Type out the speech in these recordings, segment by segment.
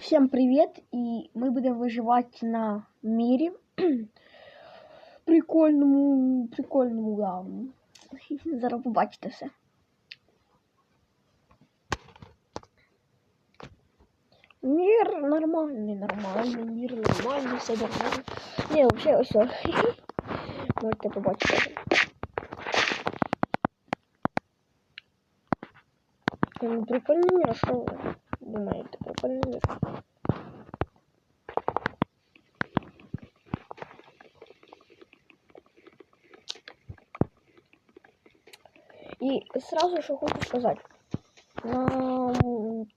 Всем привет! І ми будемо виживати на мірі. Прикольному, прикольному, да. Зараз побачите все. Мір нормальний, нормальний, мір нормальний, все нормально. Ні, взагалі ось. о. Можете побачити. Ну, Прикольний мір, а що ви думаєте? Мір. И сразу же хочу сказать, на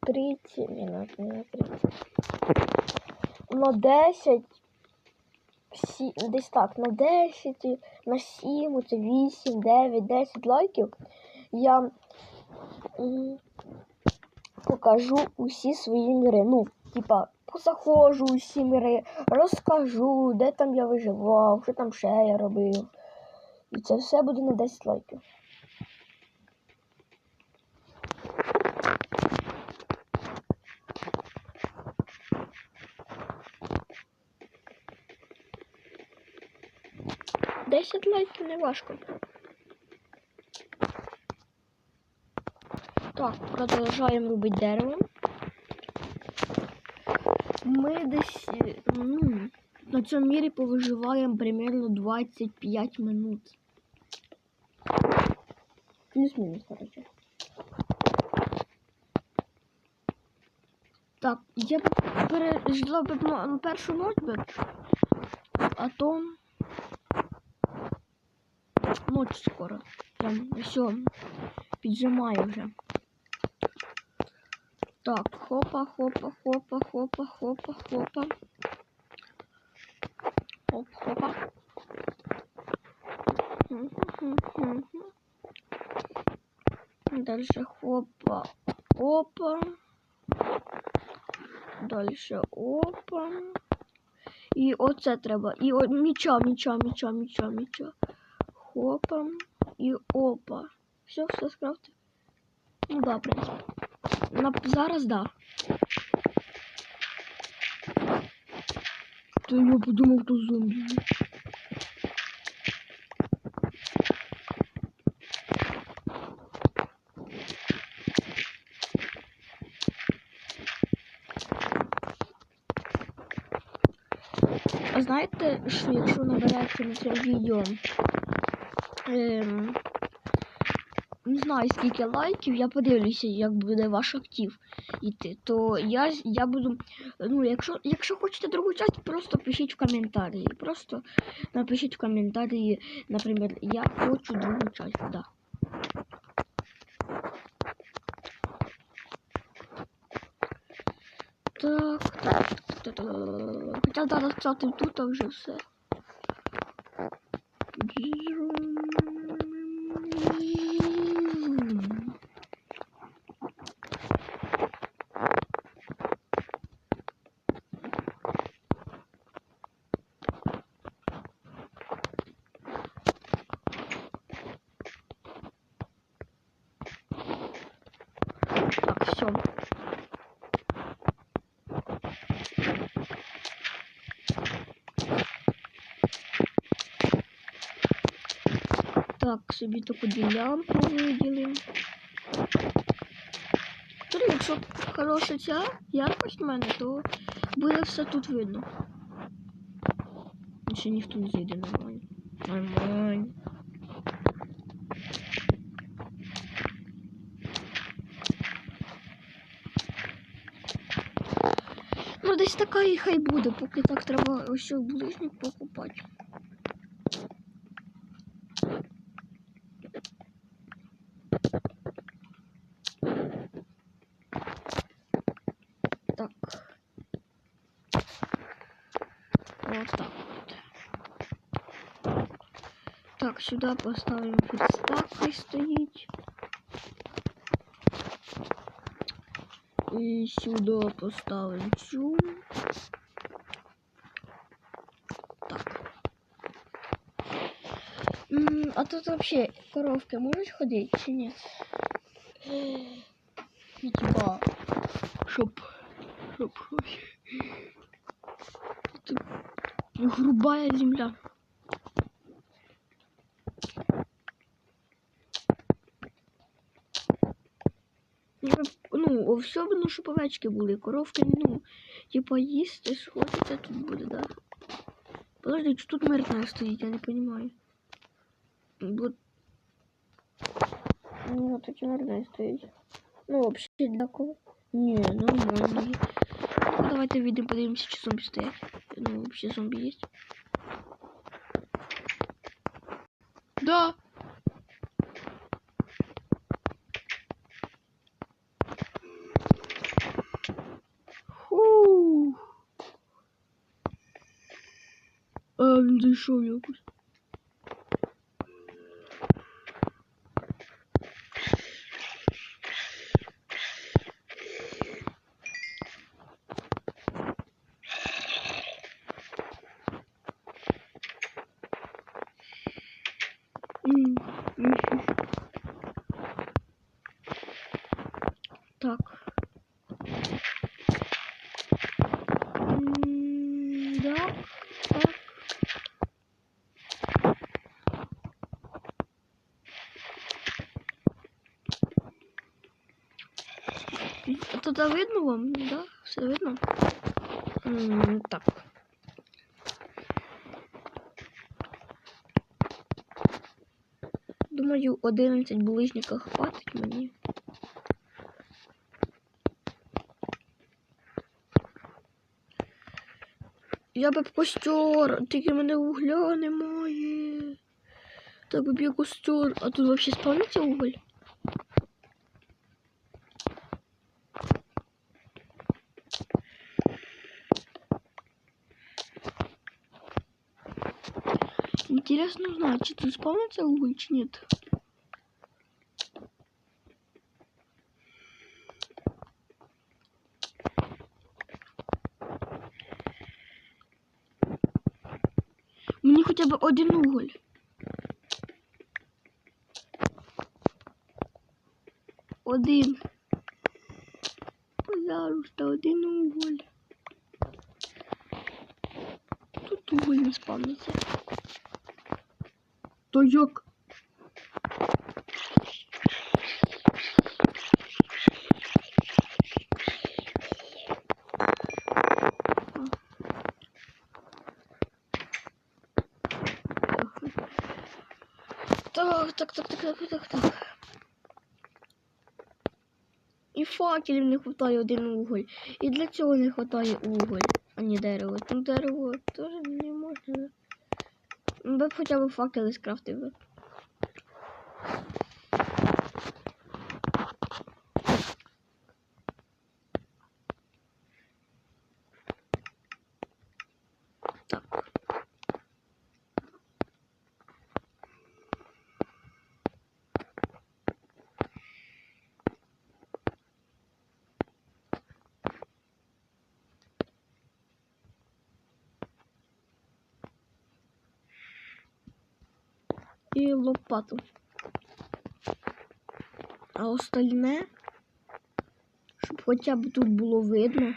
30 минут, не на 30, на 10, всі, десь так, на 10, на 7, оце 8, 9, 10 лайків я покажу усі свої міри. Ну, типа, позаходжу усі міри, розкажу, де там я виживав, що там ще я робив. І це все буде на 10 лайків. Десять лайків не важко. Так, продовжуємо робити дерево. Ми десь ну, на цьому мірі повиживаємо примерно 25 минут. Плюс-мінус, короче. Так, я пережила першу ночь а то ночь скоро. Прям все, піджимаю вже. Так, хопа, хопа, хопа, хопа, хопа, хопа. Хоп, хопа. Мгм-гм-гм. Дальше хопа, опа. Дальше опа. І оце треба. І о, міча, міча, міча, міча, міча. Хопа. І опа. Все, все скрафти. Ну да, в принципі. На, зараз да. То я подумав, то зомбі. А знаєте, що якщо набереться на цьому відео, ем, не знаю скільки лайків, я подивлюся, як буде ваш актив іти, то я, я буду, ну, якщо, якщо хочете другу часть, просто пишіть в коментарі. Просто напишіть в коментарі, наприклад, я хочу другу часть, да. Так, так, так, так. Хоча зараз кстати, тут вже все. Так, все. Так, собі таку ділянку виділимо. Тут, якщо хороша ця яркость в мене, то буде все тут видно. Ще ніхто не зайде нормально. Нормально. Ну, десь така і хай буде, поки так треба ось ближніх покупати. сюда поставим ферстак, хай стоїть. І сюди поставимо цю. Так. А тут вообще коровки можуть ходити чи ні? Типа, щоб, щоб, щоб. Тут грубая земля. Особливо, щоб овечки були, коровки, ну, типа їсти ж хочеться тут буде, да? Подожди, чи тут мирна стоїть, я не розумію. Бо Ну, тут нормально стоїть. Ну, взагалі для кого? Ні, нормально. Ну, Давайте відемо, подивимося, чи зомбі стоять. Ну, взагалі зомбі є. Да. А, він зайшов якось. М, м. Так. М, Да, так. Тут видно вам, да? Все видно? М, Так. Думаю, 11 булыжника хватить мені. Я б костер, тільки в мене вугля немає. Би б я костер. А тут взагалі спавниться уголь? Интересно узнать, тут спавнится чи нет. Мені хоча б один уголь. Один. Пожалуйста, один уголь. Тут уголь не спавниться. То як? Так, так, так, так, так, так, так. І факелів не вистачає один уголь. І для цього не вистачає уголь, а не дерево. Ну дерево теж не можна. Ну, Би б хоча б факели скрафтив. І лопату. А остальне, щоб хоча б тут було видно.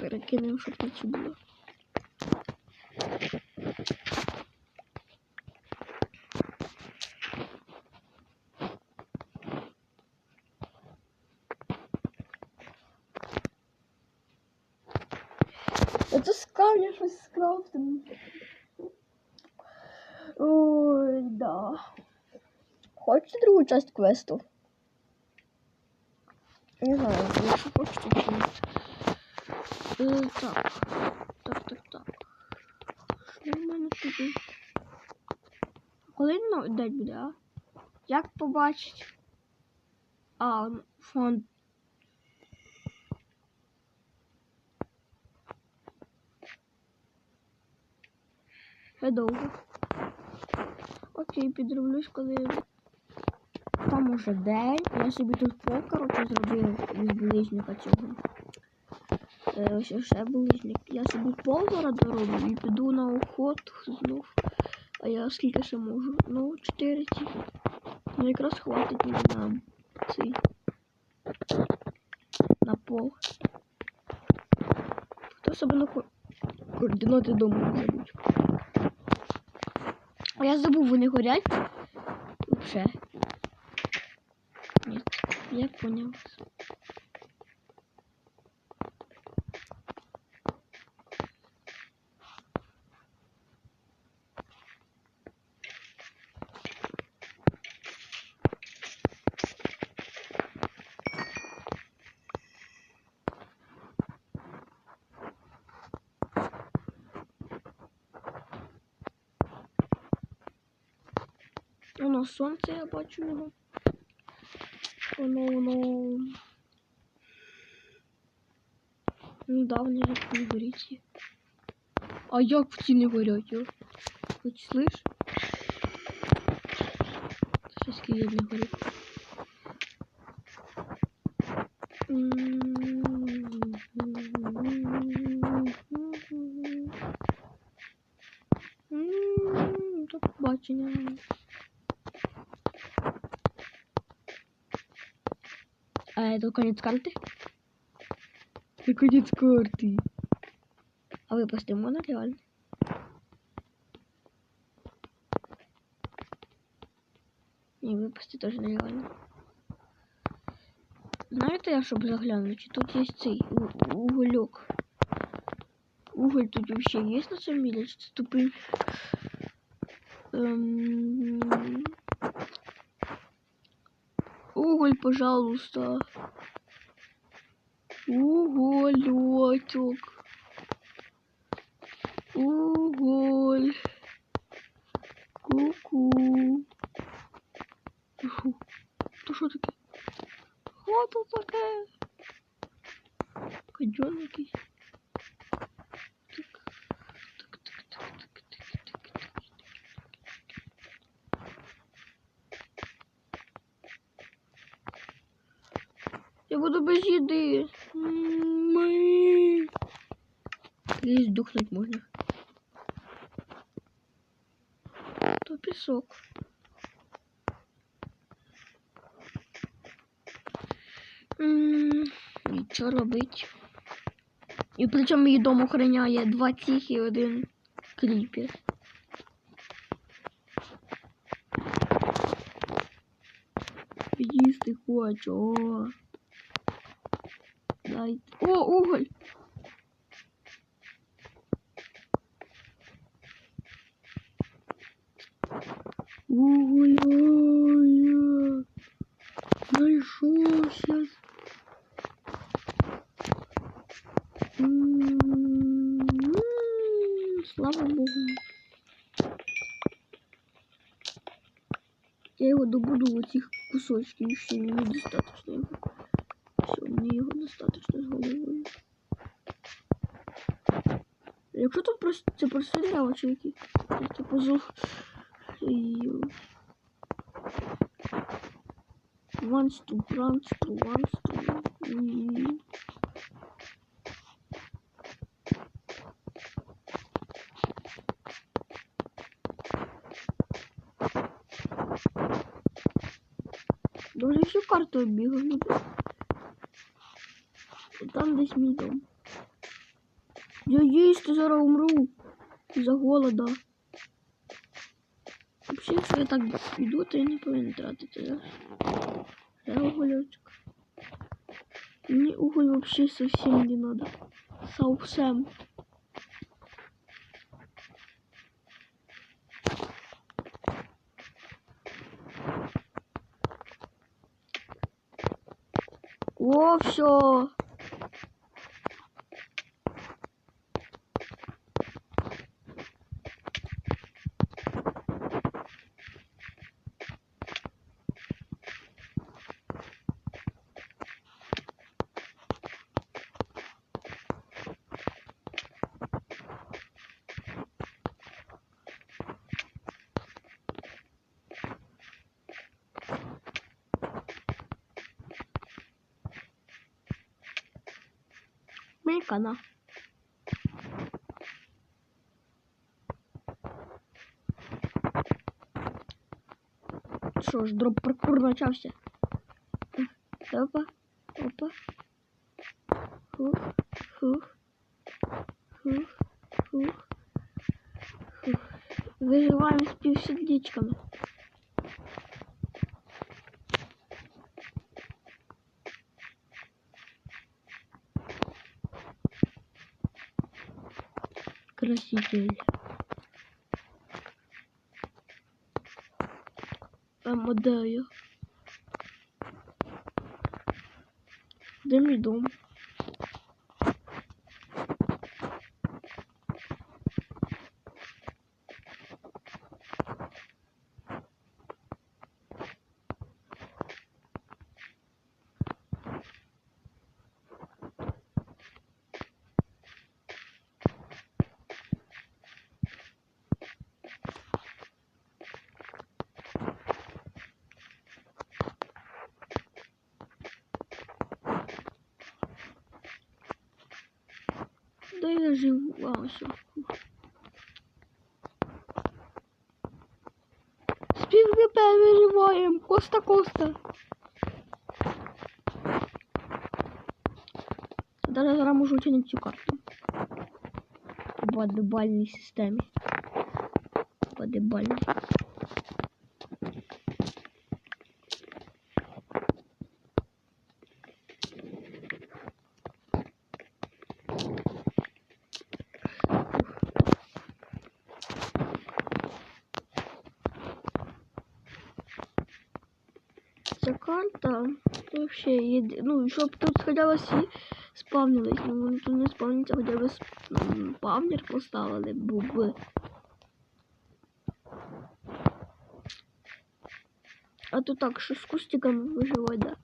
Перекинемо, щоб тут було. Это з камня щось скрафтимо. Ой, да. Хочете другу часть квесту? Не знаю, якщо хочете чи ні. Так. Так, так, так. Що в мене тут? Коли ну, день буде, а? Як побачить? А, ну, фонд. Ще довго. Окей, підроблюсь, коли там уже день. Я собі тут пол, коротше, зробив із булижника цього. Е, Ось ще булижник. Я собі пол зараз дороблю і піду на охоту знов. А я скільки ще можу? Ну, 4 ті. Ну якраз хватить мені на цей. На пол. Хто себе на ко- координати дому не забудь. А я забув, вони горять. Вообще. Я поняв. Воно сонце, я бачу його. Воно, воно. Ну да, вони ж не горять. А як в ці не горять, о? Хоч слиш? Щось киє не горить. Это конец карты? Это конец карты. А выпусти можно реально? Не, выпусти тоже нереально. Знаєте, я щоб заглянути, чи тут є цей у- угольок? Уголь тут вообще есть на самом деле, чи це тупий? Эм... Уголь, пожалуйста. Уголечок. Уголь. Ку-ку. Фу. То що таке? Що тут таке? Кадьон якийсь. Я буду без їди. Ми. Здесь здохнуть можна. То. М, Нічого робить. І причому її дом охороняє два цих і один кріпер. Їсти хочу. Дайте. О, уголь! Уголь, ой, Нашел сейчас. Слава Богу. Я его добуду вот этих кусочків, еще недостаточно его. Мені його достаточно з головою. Якщо тут просто це просто дерева, чи які? Це позов. Вансту, брансту, вансту. І... Дуже всю карту оббігав. Ну, там десь мій дом. Я їсти зараз умру. За голода. Взагалі, якщо я так йду, то я не повинен тратити зараз. Я угольочок. Мне уголь вообще совсем не надо. Совсем. О, все. Мейкана. Що ж, дроп паркур начався. Опа, опа. Хух, хух, хух. Фух. Виживаємо з півсердечками. Краситель. Амадея. Де мій дом? Де я живу? А, все. Спів ГП виживаємо. Коста Коста. Даже зараз можу чинити цю карту. В двадцятибальній системі. Двадцятибальній. Ця вообще єди... ну, щоб тут хоча всі спавнились, ну тут не спавняться, хоча б сп- спавнер поставили, був би. А то так, що з кустиками виживать, да.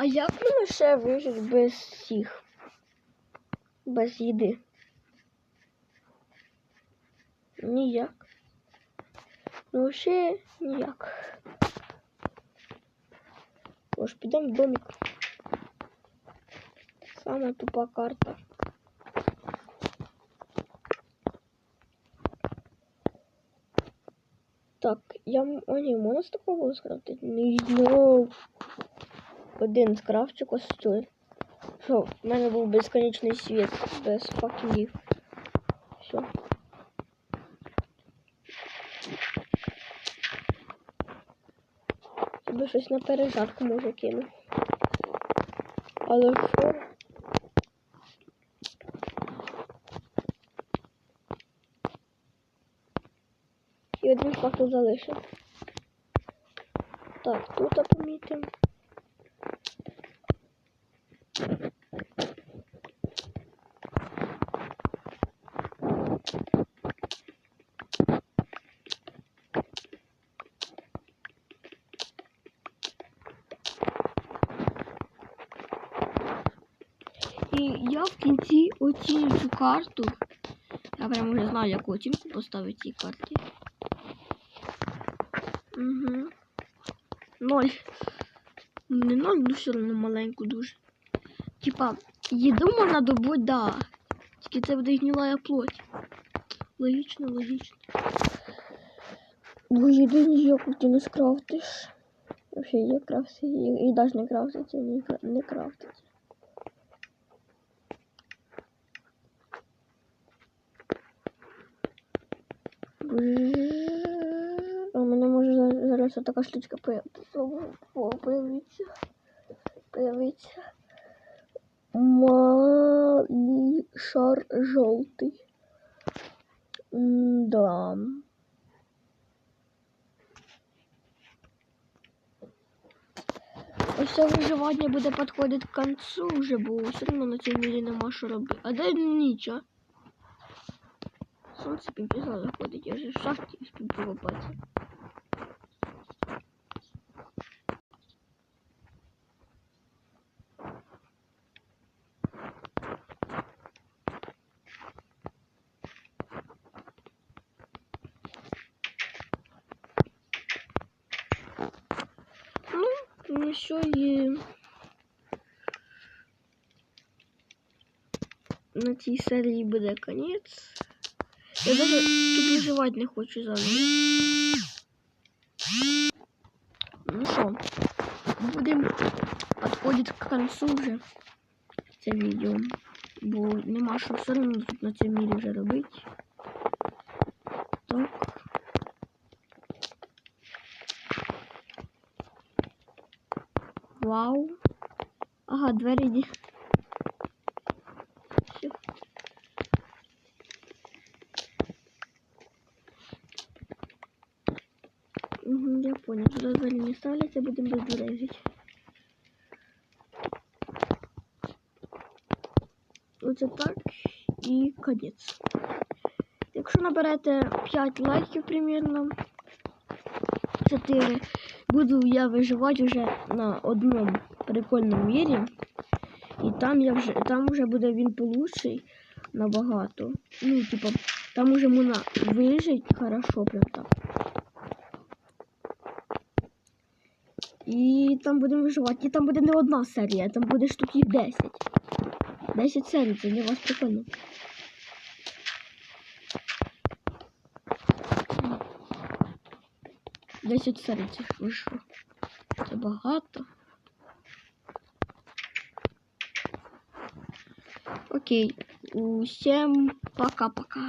А як ми ще вижити без всіх? Без їди? Ніяк. Ну ще ніяк. Тож підемо в домик. Сама тупа карта. Так, я м- а ні, можна з такого скрафтити? Не знаю. Один скрафчик ось той. Що, в мене був безконечний світ без факелів. Все. Тебе щось на пережарку може кину. Але що? І один факел залишив. Так, тут помітимо. І я в цю карту. Я прям уже знаю, яку оцінку поставити цій карті. Угу. Ноль. Не ноль, ну все одно маленьку дуже. Типа, їду можна добути, да. Тільки це буде гнилая плоть. Логічно, логічно. Бо їди ніяку ти не скрафтиш. Вообще є крафти, і, навіть не крафтиться, не крафтиться. У мене може за- зараз така штучка поя- по- по- появиться. Появиться. Малий шар жовтий. Да. Ось це виживання буде підходити к концу вже, бо все одно на цій мірі нема що робити. А де ніч? Солнце спинпиза заходит, я же в шахте из пинпиза пальца. Ну, еще и найти натисали бы до конец. Я даже тут виживати не хочу заново. Ну що, будемо підходити к концу вже це відео. Бо нема що все одно тут на цьому мірі вже робити. Так. Вау. Ага, двері ді. Все. Угу, я понял. Туда двері ставляться, будемо без. Оце так і конець. Якщо наберете 5 лайків примірно, 4, буду я виживати вже на одному прикольному мірі. І там я вже там вже буде він получший набагато. Ну, типа, там уже можна вижити хорошо, прям так. І там будемо виживати. І там буде не одна серія, там буде штук їх 10. 10 серій, це для вас прикольно. Десять серій вийшло. Це багато. Окей. Усім пока-пока.